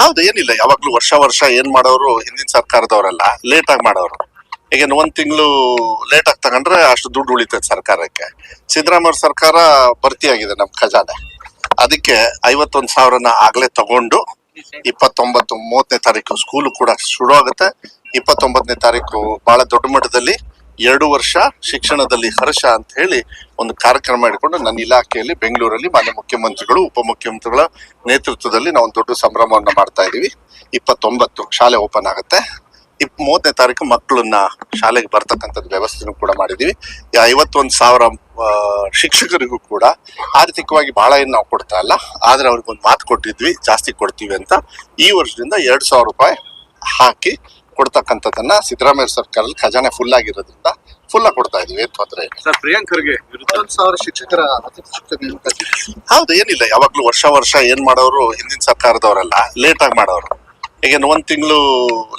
ಹೌದು, ಏನಿಲ್ಲ, ಯಾವಾಗ್ಲೂ ವರ್ಷ ವರ್ಷ ಏನ್ ಮಾಡೋರು ಹಿಂದಿನ ಸರ್ಕಾರದವರೆಲ್ಲ ಲೇಟ್ ಆಗಿ ಮಾಡೋರು. ಈಗ ಒಂದ್ ತಿಂಗಳು ಲೇಟ್ ಆಗಿ ತಗೊಂಡ್ರೆ ಅಷ್ಟು ದುಡ್ಡು ಉಳಿತದೆ ಸರ್ಕಾರಕ್ಕೆ. ಸಿದ್ದರಾಮಯ್ಯ ಸರ್ಕಾರ ಭರ್ತಿಯಾಗಿದೆ ನಮ್ ಖಜಾನೆ. ಅದಕ್ಕೆ ಐವತ್ತೊಂದು ಸಾವಿರನ ಆಗ್ಲೇ ತಗೊಂಡು ಇಪ್ಪತ್ತೊಂಬತ್ತು ಮೂವತ್ತನೇ ತಾರೀಕು ಸ್ಕೂಲ್ ಕೂಡ ಶುರು ಆಗುತ್ತೆ. ಇಪ್ಪತ್ತೊಂಬತ್ತನೇ ತಾರೀಕು ಬಹಳ ದೊಡ್ಡ ಮಟ್ಟದಲ್ಲಿ ಎರಡು ವರ್ಷ ಶಿಕ್ಷಣದಲ್ಲಿ ಹರ್ಷ ಅಂತ ಹೇಳಿ ಒಂದು ಕಾರ್ಯಕ್ರಮ ಮಾಡಿಕೊಂಡು ನನ್ನ ಇಲಾಖೆಯಲ್ಲಿ ಬೆಂಗಳೂರಲ್ಲಿ ಮಾನ್ಯ ಮುಖ್ಯಮಂತ್ರಿಗಳು, ಉಪಮುಖ್ಯಮಂತ್ರಿಗಳ ನೇತೃತ್ವದಲ್ಲಿ ನಾವು ಒಂದು ದೊಡ್ಡ ಸಂಭ್ರಮವನ್ನು ಮಾಡ್ತಾ ಇದೀವಿ. ಇಪ್ಪತ್ತೊಂಬತ್ತು ಶಾಲೆ ಓಪನ್ ಆಗುತ್ತೆ. ಇಪ್ ಮೂವತ್ತನೇ ತಾರೀಕು ಮಕ್ಕಳನ್ನ ಶಾಲೆಗೆ ಬರ್ತಕ್ಕಂಥದ್ದು ವ್ಯವಸ್ಥೆನೂ ಕೂಡ ಮಾಡಿದೀವಿ. ಈ ಐವತ್ತೊಂದು ಸಾವಿರ ಶಿಕ್ಷಕರಿಗೂ ಕೂಡ ಆರ್ಥಿಕವಾಗಿ ಬಹಳ ಏನು ನಾವು ಕೊಡ್ತಾ ಇಲ್ಲ. ಆದ್ರೆ ಅವ್ರಿಗೆ ಒಂದು ಮಾತು ಕೊಟ್ಟಿದ್ವಿ, ಜಾಸ್ತಿ ಕೊಡ್ತೀವಿ ಅಂತ. ಈ ವರ್ಷದಿಂದ ಎರಡು ಸಾವಿರ ರೂಪಾಯಿ ಹಾಕಿ ಕೊಡ್ತಕ್ಕಂಥದ್ದನ್ನ ಸಿದ್ದರಾಮಯ್ಯ ಸರ್ಕಾರದಲ್ಲಿ ಖಜಾನೆ ಫುಲ್ ಆಗಿರೋದ್ರಿಂದ ಫುಲ್ ಆಗಿ ಕೊಡ್ತಾ ಇದೀವಿ ಏನ್ ತೊಂದರೆ ಇಲ್ಲ. ಸರ್ ಪ್ರಿಯಾಂಕ್ ಖರ್ಗೆ ವಿರುದ್ಧ. ಸಾವಿರ ಶಿಕ್ಷಕರ ಹೌದು ಏನಿಲ್ಲ ಯಾವಾಗ್ಲೂ ವರ್ಷ ವರ್ಷ ಏನ್ ಮಾಡೋರು ಹಿಂದಿನ ಸರ್ಕಾರದವರೆಲ್ಲ ಲೇಟ್ ಆಗಿ ಮಾಡೋರು. ಈಗ ಒಂದ್ ತಿಂಗಳು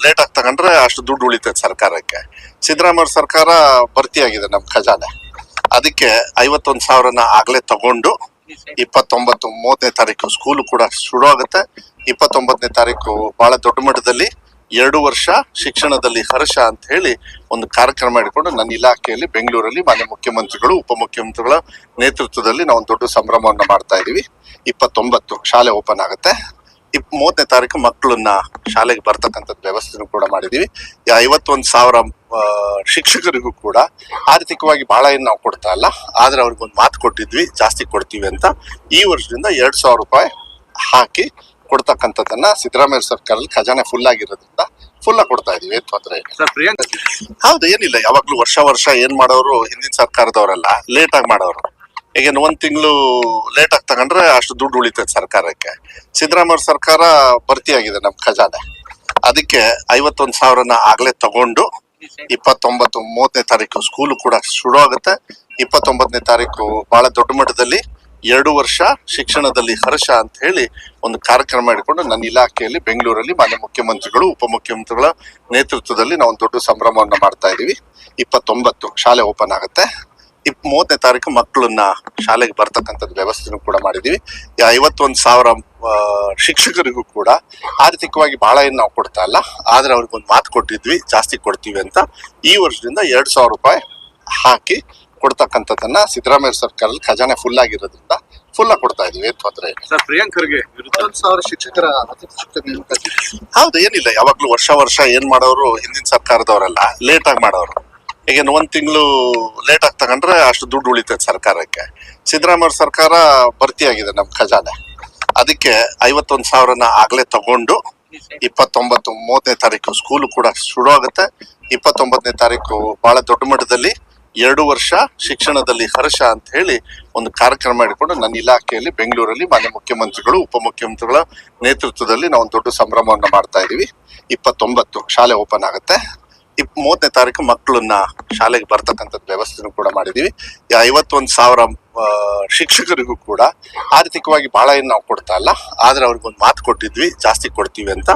ಲೇಟ್ ಆಗಿ ತಗೊಂಡ್ರೆ ಅಷ್ಟು ದುಡ್ಡು ಉಳಿತದೆ ಸರ್ಕಾರಕ್ಕೆ. ಸಿದ್ದರಾಮಯ್ಯ ಸರ್ಕಾರ ಭರ್ತಿಯಾಗಿದೆ ನಮ್ ಖಜಾನೆ. ಅದಕ್ಕೆ ಐವತ್ತೊಂದು ಸಾವಿರನ ಆಗ್ಲೇ ತಗೊಂಡು ಇಪ್ಪತ್ತೊಂಬತ್ತು ಮೂವತ್ತನೇ ತಾರೀಕು ಸ್ಕೂಲ್ ಕೂಡ ಶುರು ಆಗುತ್ತೆ. ಇಪ್ಪತ್ತೊಂಬತ್ತನೇ ತಾರೀಕು ಬಹಳ ದೊಡ್ಡ ಮಟ್ಟದಲ್ಲಿ ಎರಡು ವರ್ಷ ಶಿಕ್ಷಣದಲ್ಲಿ ಹರ್ಷ ಅಂತ ಹೇಳಿ ಒಂದು ಕಾರ್ಯಕ್ರಮ ಇಟ್ಕೊಂಡು ನನ್ನ ಇಲಾಖೆಯಲ್ಲಿ ಬೆಂಗಳೂರಲ್ಲಿ ಮಾನ್ಯ ಮುಖ್ಯಮಂತ್ರಿಗಳು, ಉಪಮುಖ್ಯಮಂತ್ರಿಗಳ ನೇತೃತ್ವದಲ್ಲಿ ನಾವು ದೊಡ್ಡ ಸಂಭ್ರಮವನ್ನು ಮಾಡ್ತಾ ಇದೀವಿ. ಇಪ್ಪತ್ತೊಂಬತ್ತು ಶಾಲೆ ಓಪನ್ ಆಗುತ್ತೆ. ಇಪ್ ಮೂವತ್ತನೇ ತಾರೀಕು ಮಕ್ಕಳನ್ನ ಶಾಲೆಗೆ ಬರ್ತಕ್ಕಂಥದ್ದು ವ್ಯವಸ್ಥೆನೂ ಕೂಡ ಮಾಡಿದೀವಿ. ಐವತ್ತೊಂದು ಸಾವಿರ ಶಿಕ್ಷಕರಿಗೂ ಕೂಡ ಆರ್ಥಿಕವಾಗಿ ಬಹಳ ಏನು ನಾವು ಕೊಡ್ತಾ ಇಲ್ಲ. ಆದ್ರೆ ಅವ್ರಿಗೆ ಒಂದು ಮಾತು ಕೊಟ್ಟಿದ್ವಿ, ಜಾಸ್ತಿ ಕೊಡ್ತೀವಿ ಅಂತ. ಈ ವರ್ಷದಿಂದ ಎರಡ್ ಸಾವಿರ ರೂಪಾಯಿ ಹಾಕಿ ಕೊಡ್ತಕ್ಕಂಥದ್ದನ್ನ ಸಿದ್ದರಾಮಯ್ಯ ಸರ್ಕಾರದಲ್ಲಿ ಖಜಾನೆ ಫುಲ್ ಆಗಿರೋದ್ರಿಂದ ಫುಲ್ ಆಗಿ ಕೊಡ್ತಾ ಇದೀವಿ ಏನ್ ತೊಂದರೆ ಹೌದು ಏನಿಲ್ಲ ಯಾವಾಗ್ಲೂ ವರ್ಷ ವರ್ಷ ಏನ್ ಮಾಡೋರು ಹಿಂದಿನ ಸರ್ಕಾರದವರೆಲ್ಲ ಲೇಟ್ ಆಗಿ ಮಾಡೋರು. ಈಗ ಒಂದ್ ತಿಂಗಳು ಲೇಟ್ ಆಗಿ ತಗೊಂಡ್ರೆ ಅಷ್ಟು ದುಡ್ಡು ಉಳಿತೈತೆ ಸರ್ಕಾರಕ್ಕೆ. ಸಿದ್ದರಾಮಯ್ಯ ಸರ್ಕಾರ ಭರ್ತಿಯಾಗಿದೆ ನಮ್ ಖಜಾನೆ. ಅದಕ್ಕೆ ಐವತ್ತೊಂದು ಸಾವಿರನ ಆಗ್ಲೇ ತಗೊಂಡು ಇಪ್ಪತ್ತೊಂಬತ್ತು ಮೂವತ್ತನೇ ತಾರೀಕು ಸ್ಕೂಲ್ ಕೂಡ ಶುರು ಆಗುತ್ತೆ. ಇಪ್ಪತ್ತೊಂಬತ್ತನೇ ತಾರೀಕು ಬಹಳ ದೊಡ್ಡ ಮಟ್ಟದಲ್ಲಿ ಎರಡು ವರ್ಷ ಶಿಕ್ಷಣದಲ್ಲಿ ಹರ್ಷ ಅಂತ ಹೇಳಿ ಒಂದು ಕಾರ್ಯಕ್ರಮ ಇಟ್ಕೊಂಡು ನನ್ನ ಇಲಾಖೆಯಲ್ಲಿ ಬೆಂಗಳೂರಲ್ಲಿ ಮಾನ್ಯ ಮುಖ್ಯಮಂತ್ರಿಗಳು, ಉಪಮುಖ್ಯಮಂತ್ರಿಗಳ ನೇತೃತ್ವದಲ್ಲಿ ನಾವು ಒಂದು ದೊಡ್ಡ ಸಂಭ್ರಮವನ್ನು ಮಾಡ್ತಾ ಇದೀವಿ. ಇಪ್ಪತ್ತೊಂಬತ್ತು ಶಾಲೆ ಓಪನ್ ಆಗುತ್ತೆ. ಇಪ್ ಮೂವತ್ತನೇ ತಾರೀಕು ಮಕ್ಕಳನ್ನ ಶಾಲೆಗೆ ಬರ್ತಕ್ಕಂಥದ್ದು ವ್ಯವಸ್ಥೆನೂ ಕೂಡ ಮಾಡಿದೀವಿ. ಐವತ್ತೊಂದು ಸಾವಿರ ಶಿಕ್ಷಕರಿಗೂ ಕೂಡ ಆರ್ಥಿಕವಾಗಿ ಬಹಳ ಏನು ನಾವು ಕೊಡ್ತಾ ಇಲ್ಲ. ಆದ್ರೆ ಅವ್ರಿಗೆ ಒಂದು ಮಾತು ಕೊಟ್ಟಿದ್ವಿ, ಜಾಸ್ತಿ ಕೊಡ್ತೀವಿ ಅಂತ. ಈ ವರ್ಷದಿಂದ ಎರಡು ಸಾವಿರ ರೂಪಾಯಿ ಹಾಕಿ ಕೊಡ್ತಕ್ಕಂಥದ್ದನ್ನ ಸಿದ್ದರಾಮಯ್ಯ ಸರ್ಕಾರದಲ್ಲಿ ಖಜಾನೆ ಫುಲ್ ಆಗಿರೋದ್ರಿಂದ ಫುಲ್ ಆಗಿ ಕೊಡ್ತಾ ಇದೀವಿ. ಏನ್ ತೊಂದರೆ ಇಲ್ಲ. ಸರ್ ಸಾವಿರ ಶಿಕ್ಷಕರ ಹೌದು ಏನಿಲ್ಲ. ಯಾವಾಗ್ಲೂ ವರ್ಷ ವರ್ಷ ಏನ್ ಮಾಡೋರು ಹಿಂದಿನ ಸರ್ಕಾರದವರೆಲ್ಲ ಲೇಟ್ ಆಗಿ ಮಾಡೋರು. ಈಗ ಒಂದ್ ತಿಂಗಳು ಲೇಟ್ ಆಗಿ ತಗೊಂಡ್ರೆ ಅಷ್ಟು ದುಡ್ಡು ಉಳಿತೈತೆ ಸರ್ಕಾರಕ್ಕೆ. ಸಿದ್ದರಾಮಯ್ಯ ಸರ್ಕಾರ ಭರ್ತಿಯಾಗಿದೆ ನಮ್ ಖಜಾನೆ. ಅದಕ್ಕೆ ಐವತ್ತೊಂದು ಸಾವಿರನ ಆಗ್ಲೇ ತಗೊಂಡು ಇಪ್ಪತ್ತೊಂಬತ್ತು ಮೂವತ್ತನೇ ತಾರೀಕು ಸ್ಕೂಲು ಕೂಡ ಶುರು ಆಗುತ್ತೆ. ಇಪ್ಪತ್ತೊಂಬತ್ತನೇ ತಾರೀಕು ಬಹಳ ದೊಡ್ಡ ಮಟ್ಟದಲ್ಲಿ ಎರಡು ವರ್ಷ ಶಿಕ್ಷಣದಲ್ಲಿ ಹರ್ಷ ಅಂತ ಹೇಳಿ ಒಂದು ಕಾರ್ಯಕ್ರಮ ಮಾಡಿಕೊಂಡು ನನ್ನ ಇಲಾಖೆಯಲ್ಲಿ ಬೆಂಗಳೂರಲ್ಲಿ ಮಾನ್ಯ ಮುಖ್ಯಮಂತ್ರಿಗಳು, ಉಪಮುಖ್ಯಮಂತ್ರಿಗಳ ನೇತೃತ್ವದಲ್ಲಿ ನಾವು ಒಂದು ದೊಡ್ಡ ಸಂಭ್ರಮವನ್ನು ಮಾಡ್ತಾ ಇದ್ದೀವಿ ಇಪ್ಪತ್ತೊಂಬತ್ತು ಶಾಲೆ ಓಪನ್ ಆಗುತ್ತೆ. ಇಪ್, ಮೂವತ್ತನೇ ತಾರೀಕು ಮಕ್ಕಳನ್ನ ಶಾಲೆಗೆ ಬರ್ತಕ್ಕಂಥದ್ದು ವ್ಯವಸ್ಥೆನೂ ಕೂಡ ಮಾಡಿದ್ದೀವಿ ಐವತ್ತೊಂದು ಸಾವಿರ ಶಿಕ್ಷಕರಿಗೂ ಕೂಡ ಆರ್ಥಿಕವಾಗಿ ಬಹಳ ಏನು ನಾವು ಕೊಡ್ತಾ ಇಲ್ಲ. ಆದರೆ ಅವ್ರಿಗೆ ಒಂದು ಮಾತು ಕೊಟ್ಟಿದ್ವಿ, ಜಾಸ್ತಿ ಕೊಡ್ತೀವಿ ಅಂತ.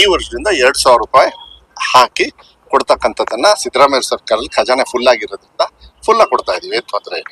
ಈ ವರ್ಷದಿಂದ ಎರಡ್ ಸಾವಿರ ರೂಪಾಯಿ ಹಾಕಿ ಕೊಡ್ತಕ್ಕಂಥದ್ದನ್ನ ಸಿದ್ದರಾಮಯ್ಯ ಸರ್ಕಾರದಲ್ಲಿ ಖಜಾನೆ ಫುಲ್ ಆಗಿರೋದ್ರಿಂದ ಫುಲ್ ಆಗಿ ಕೊಡ್ತಾ ಇದೀವಿ. ತೊಂದ್ರೆ ಇಲ್ಲ.